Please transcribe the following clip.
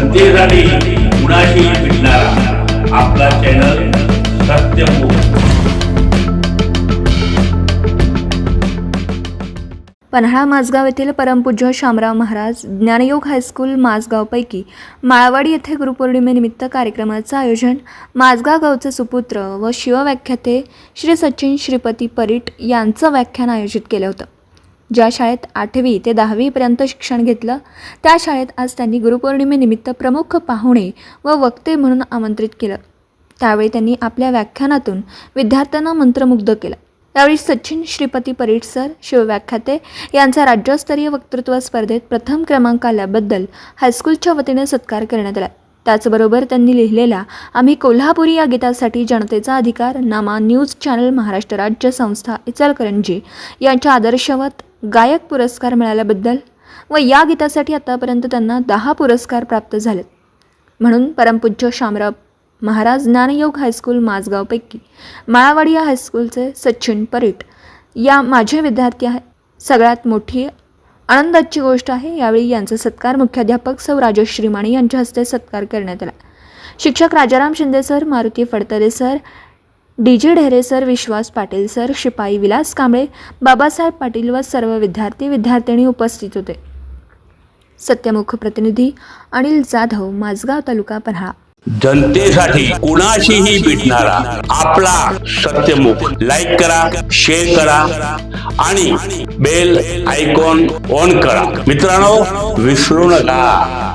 जनतेसाठी कुणाशी भेटणारा. आपला चॅनल पन्हाळा माझगाव येथील परमपूज्य शामराव महाराज ज्ञानयोग हायस्कूल माझगावपैकी माळवाडी येथे गुरुपौर्णिमेनिमित्त कार्यक्रमाचं आयोजन माझगाव गावचे सुपुत्र व शिवव्याख्याते श्री सचिन श्रीपती परीट यांचं व्याख्यान आयोजित केलं होतं. ज्या शाळेत आठवी ते दहावीपर्यंत शिक्षण घेतलं त्या शाळेत आज त्यांनी गुरुपौर्णिमेनिमित्त प्रमुख पाहुणे व वक्ते म्हणून आमंत्रित केलं. त्यावेळी त्यांनी आपल्या व्याख्यानातून विद्यार्थ्यांना मंत्रमुग्ध केलं. त्यावेळी सचिन श्रीपती परीट सर शिवव्याख्याते यांचा राज्यस्तरीय वक्तृत्व स्पर्धेत प्रथम क्रमांक आल्याबद्दल हायस्कूलच्या वतीने सत्कार करण्यात आला. त्याचबरोबर त्यांनी लिहिलेल्या आम्ही कोल्हापुरी या गीतासाठी जनतेचा अधिकार नामा न्यूज चॅनल महाराष्ट्र राज्य संस्था इचलकरंजी यांच्या आदर्शवत गायक पुरस्कार मिळाल्याबद्दल व या गीतासाठी आतापर्यंत त्यांना दहा पुरस्कार प्राप्त झालेत. म्हणून परमपूज्य शामराव महाराज ज्ञानयोग हायस्कूल माझगावपैकी माळावाडी या हायस्कूलचे सचिन परीट या माझे विद्यार्थी आहेत. सगळ्यात मोठी आनंदाची गोष्ट आहे यावेळी यांचा सत्कार मुख्याध्यापक सौ राजेश श्रीमाणी यांच्या हस्ते सत्कार करण्यात आला. शिक्षक Rajaram Shinde sir Maruti Phadtare sir D J Dhere sir Vishwas Patil sir शिपाई विलास कांबळे बाबासाहेब पाटील व सर्व विद्यार्थी विद्यार्थिनी उपस्थित होते. सत्यमुख प्रतिनिधी अनिल जाधव माझगाव तालुका पन्हाळा. जनतेसाठी कुणाशीही भेटणारा आपला सत्यमुख. लाईक करा शेअर करा आणि बेल आयकॉन ऑन करा. मित्रांनो विसरू नका.